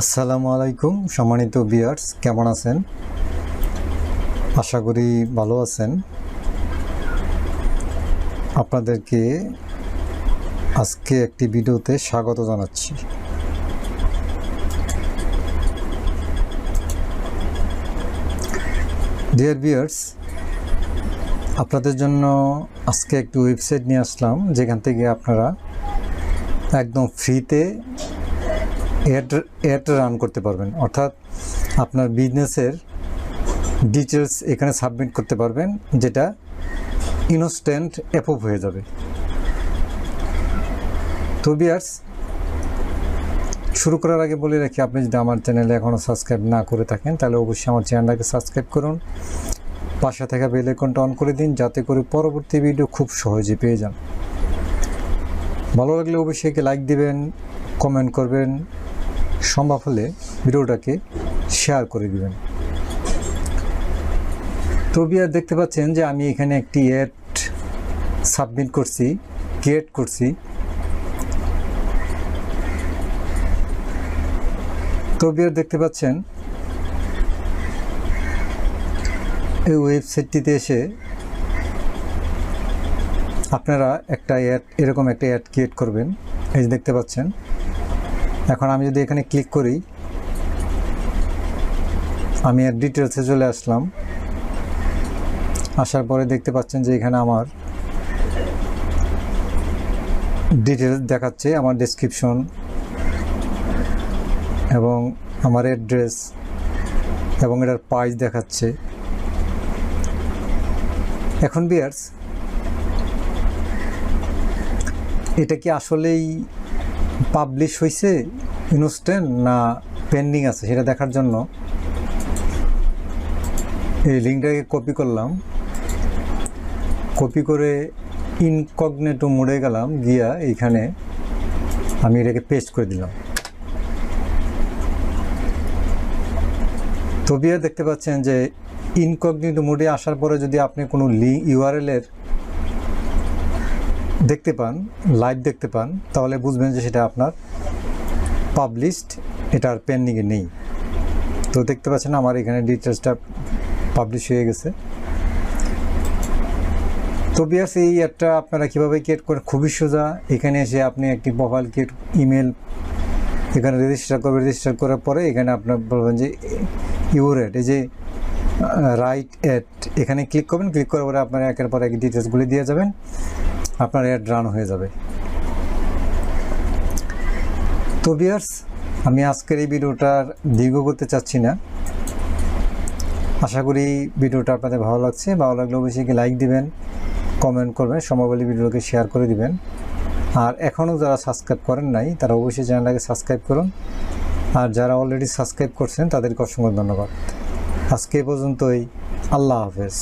আসসালামু আলাইকুম, সম্মানিত বিয়ার্স কেমন আছেন? আশা করি ভালো আছেন। আপনাদেরকে আজকে একটি ভিডিওতে স্বাগত জানাচ্ছি। ডিয়ার বিয়ার্স আপনাদের জন্য আজকে একটি ওয়েবসাইট নিয়ে আসলাম, যেখান থেকে আপনারা একদম ফ্রিতে অ্যাড অ্যাড রান করতে পারবেন। অর্থাৎ আপনার বিজনেসের ডিটেলস এখানে সাবমিট করতে পারবেন, যেটা ইনস্ট্যান্ট অ্যাপ্রুভ হয়ে যাবে। তো বিয়ার্স শুরু করার আগে বলে রাখি, আপনি যদি আমার চ্যানেলে এখনও সাবস্ক্রাইব না করে থাকেন, তাহলে অবশ্যই আমার চ্যানেলটাকে সাবস্ক্রাইব করুন। পাশে থাকা বেল আইকনটা অন করে দিন, যাতে করে পরবর্তী ভিডিও খুব সহজে পেয়ে যান। ভালো লাগলে অবশ্যই লাইক দিবেন কমেন্ট করবেন। সম্ভব হলে ভিডিওটাকে শেয়ার করে দিবেন। তো বিয়ার দেখতে পাচ্ছেন যে আমি এখানে একটি অ্যাড সাবমিট করছি, ক্রিয়েট করছি। তো বিয়ার দেখতে পাচ্ছেন এই ওয়েবসাইটটিতে এসে আপনারা একটা অ্যাড এরকম একটা অ্যাড ক্রিয়েট করবেন। এই দেখতে পাচ্ছেন এখন আমি যদি এখানে ক্লিক করি, আমি এর ডিটেলসে চলে আসলাম। আসার পরে দেখতে পাচ্ছেন যে এখানে আমার ডিটেলস দেখাচ্ছে, আমার ডেসক্রিপশন এবং আমার অ্যাড্রেস এবং এটার প্রাইস দেখাচ্ছে। এখন বিয়ার্স এটা কি আসলেই পাবলিশ হয়েছে ইনস্ট্যান্ট না পেন্ডিং আছে? সেটা দেখার জন্য এই লিঙ্কটাকে কপি করলাম। কপি করে ইনকগনেটো মুড়ে গেলাম, গিয়া এইখানে আমি এটাকে পেস্ট করে দিলাম। তবিয়া দেখতে পাচ্ছেন যে ইনকগনিটো মোডে আসার পরে যদি আপনি কোনো লিঙ্ক ইউআরএলের দেখতে পান লাইভ দেখতে পান, তাহলে বুঝবেন যে সেটা আপনার পাবলিশড এটা আর পেন্ডিংয়ে নেই। তো দেখতে পাচ্ছেন আমার এখানে ডিটেলসটা পাবলিশ হয়ে গেছে। তো বিয়ার্স, এই অ্যাডটা আপনারা কীভাবে ক্রিয়েট করেন? খুবই সোজা। এখানে এসে আপনি একটি প্রোফাইল ক্রিয়েট ইমেল এখানে রেজিস্টার করবেন। রেজিস্টার করার পরে এখানে আপনার বলবেন যে ইউর এই যে রাইট অ্যাড এখানে ক্লিক করবেন। ক্লিক করার পরে আপনার একের পর এক ডিটেলসগুলি দিয়ে যাবেন। আপনার অ্যাড রান হয়ে যাবে। তো বিয়ার্স আমি আজকের এই ভিডিওটার দীর্ঘ করতে চাচ্ছি না। আশা করি ভিডিওটা আপনাদের ভালো লাগছে। ভালো লাগলে অবশ্যই লাইক দিবেন কমেন্ট করবেন সম্ভবলি ভিডিওকে শেয়ার করে দিবেন। আর এখনও যারা সাবস্ক্রাইব করেন নাই, তারা অবশ্যই চ্যানেলটাকে সাবস্ক্রাইব করুন। আর যারা অলরেডি সাবস্ক্রাইব করছেন, তাদেরকে অসংখ্য ধন্যবাদ। আজকে পর্যন্তই। আল্লাহ হাফেজ।